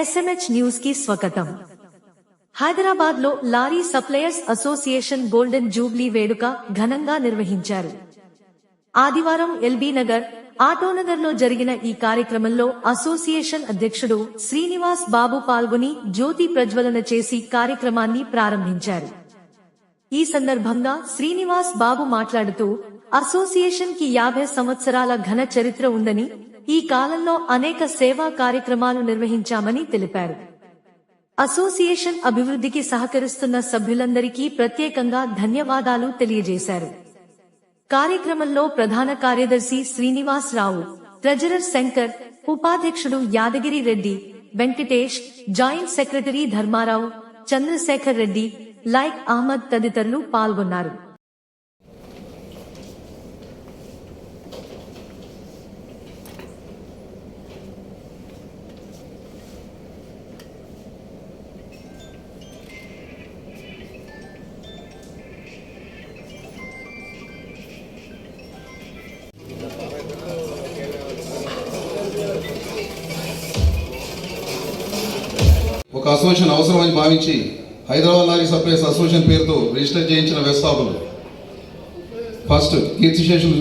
SMH న్యూస్కి స్వాగతం. హైదరాబాద్లో lorry suppliers association golden jubilee వేడుక ఘనంగా నిర్వహించారు. ఆదివారం ఎల్బీ నగర్ ఆటోనగర్లో జరిగిన ఈ కార్యక్రమంలో అసోసియేషన్ అధ్యక్షుడు శ్రీనివాస్ బాబు పాల్గొని జ్యోతి ప్రజ్వలన చేసి కార్యక్రమాన్ని ప్రారంభించారు. ఈ సందర్భంగా శ్రీనివాస్ బాబు మాట్లాడుతూ అసోసియేషన్కి యాభై సంవత్సరాల ఘన చరిత్ర ఉందని ఈ కాలంలో అనేక సేవా కార్యక్రమాలు నిర్వహించామని తెలిపారు. అసోసియేషన్ అభివృద్ధికి సహకరిస్తున్న సభ్యులందరికీ ప్రత్యేకంగా ధన్యవాదాలు తెలియజేశారు. కార్యక్రమంలో ప్రధాన కార్యదర్శి శ్రీనివాస్ రావు ట్రెజరర్ శంకర్ ఉపాధ్యక్షుడు యాదగిరి రెడ్డి వెంకటేష్ జాయింట్ సెక్రటరీ ధర్మారావు చంద్రశేఖర్ రెడ్డి లైక్ అహ్మద్ తదితరులు పాల్గొన్నారు. ఒక అసోసియేషన్ అవసరమని భావించి హైదరాబాద్ లారీ సప్లైస్ అసోసియేషన్ పేరుతో రిజిస్టర్ చేయించిన వ్యవస్థాపకులు. ఫస్ట్ కీర్తిశేషులు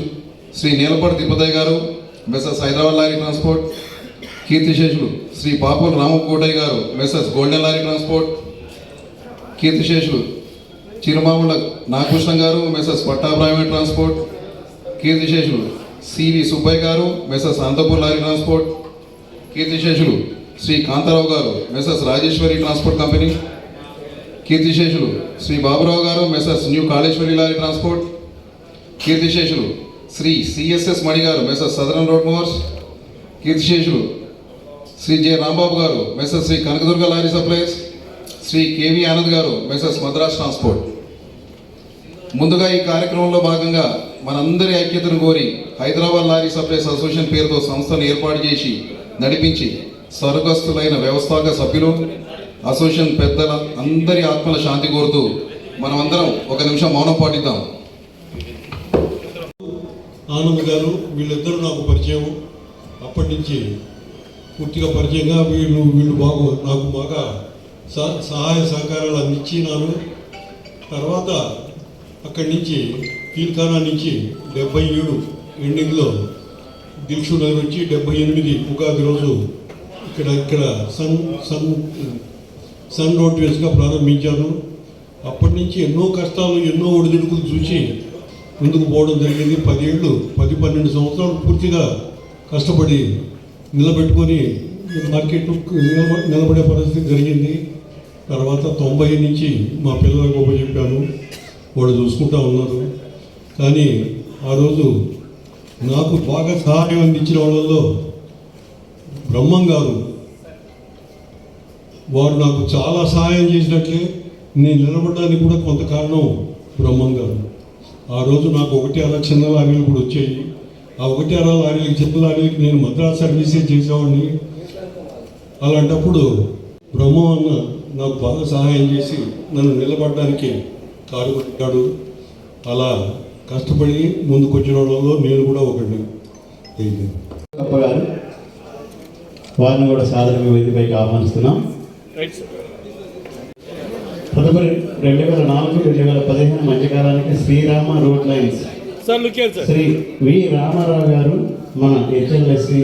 శ్రీ నీలపాటి తిప్పదయ్య గారు మెసర్స్ హైదరాబాద్ లారీ ట్రాన్స్పోర్ట్. కీర్తిశేషులు శ్రీ పాపూరు రామకోటయ్య గారు మెసర్స్ గోల్డెన్ లారీ ట్రాన్స్పోర్ట్. కీర్తిశేషులు చిరుమాముల నాగకృష్ణ గారు మెస్సెస్ పట్టా ప్రైవేట్ ట్రాన్స్పోర్ట్. కీర్తిశేషులు సివి సుబ్బయ్య గారు మెసర్స్ అనంతపూర్ లారీ ట్రాన్స్పోర్ట్. కీర్తిశేషులు శ్రీ కాంతారావు గారు మెసర్స్ రాజేశ్వరి ట్రాన్స్పోర్ట్ కంపెనీ. కీర్తిశేషులు శ్రీ బాబురావు గారు messrs new Kaleshwari lorry transport. కీర్తిశేషులు శ్రీ సిఎస్ఎస్ మణి గారు మెసర్స్ సదరన్ రోడ్ మోర్స్ కీర్తిశేషులు శ్రీ జె రాంబాబు గారు messrs Shri Kanakadurga lorry supplies Shri KV Anand గారు మెసర్స్ మద్రాస్ ట్రాన్స్పోర్ట్. ముందుగా ఈ కార్యక్రమంలో భాగంగా మనందరి ఐక్యతను కోరి హైదరాబాద్ లారీ సప్లైస్ అసోసియేషన్ పేరుతో సంస్థను ఏర్పాటు చేసి నడిపించి స్వర్గస్థులైన వ్యవస్థాపక సభ్యులు అసోసియేషన్ పెద్దల అందరి ఆత్మల శాంతి కోరుతూ మనమందరం ఒక నిమిషం మౌనం పాటిద్దాం. ఆనంద్ గారు వీళ్ళిద్దరూ నాకు పరిచయం. అప్పటి నుంచి పూర్తిగా పరిచయంగా వీళ్ళు వీళ్ళు బాగు నాకు బాగా సహ- సహాయ సహకారాలు అందించినారు. తర్వాత అక్కడి నుంచి కీల్ఖానా నుంచి డెబ్బై ఏడు ఎండింగ్లో దిల్షు నగర్ వచ్చి డెబ్బై ఎనిమిది ఉగాది రోజు ఇక్కడ ఇక్కడ సన్ సన్ సన్ రోడ్వేస్గా ప్రారంభించాను. అప్పటి నుంచి ఎన్నో కష్టాలు ఎన్నో ఒడిదుడుకులు చూసి ముందుకు పోవడం జరిగింది. పదేళ్ళు పది పన్నెండు సంవత్సరాలు పూర్తిగా కష్టపడి నిలబెట్టుకొని మార్కెట్ నిలబడే పరిస్థితి జరిగింది. తర్వాత తొంభై నుంచి మా పిల్లలకు చెప్పాను. వాళ్ళు చూసుకుంటా ఉన్నారు. కానీ ఆ రోజు నాకు బాగా సహాయం అందించిన వాళ్ళలో బ్రహ్మం గారు వారు నాకు చాలా సహాయం చేసినట్లే నేను నిలబడడానికి కూడా కొంత కారణం బ్రహ్మం గారు ఆ రోజు నాకు ఒకటి అర చిన్న లారీలు కూడా వచ్చాయి. ఆ ఒకటి అర లారీలకి చిన్న లారీలకి నేను మద్రాస్ సర్వీసే చేసేవాడిని. అలాంటప్పుడు బ్రహ్మం అన్న నాకు బాగా సహాయం చేసి నన్ను నిలబడడానికి కారు పెట్టాడు అలా కష్టపడి ముందుకు వచ్చిన వాళ్ళలో నేను కూడా ఒకటి గారు వారిని కూడా సాధారణ వేదికపైకి ఆహ్వానిస్తున్నాం తదుపరి రెండు వేల నాలుగు రెండు వేల పదిహేను మధ్యకాలానికి Sriram road lines sir look here, sir Sri V Ramarao garu మన HLSC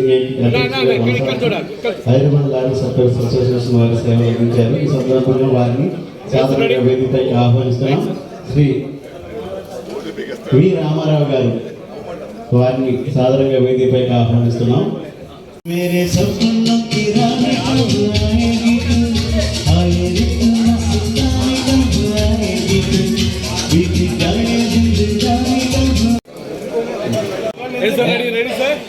Hyderabad lorry supplies association వారి సేవలు అందించారు ఈ సందర్భంగా వారిని సాధారణ వేదికపైకి ఆహ్వానిస్తున్నాం శ్రీ వి రామారావు గారు వారిని సాధారణంగా వేదికపైకి ఆహ్వానిస్తున్నాం मेरे सपनों కె శంకర్ రాధాకిషన్ గారు సన్మానం yes okay sir lines Shri P Satya yes sir ready look here, sir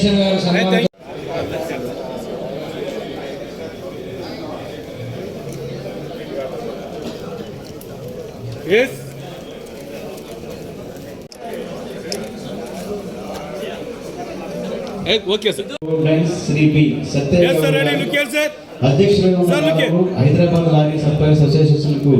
అధ్యక్షులుగా ఉన్న Sir, look here. వారు హైదరాబాద్ లారీ సప్లైస్ అసోసియేషన్కు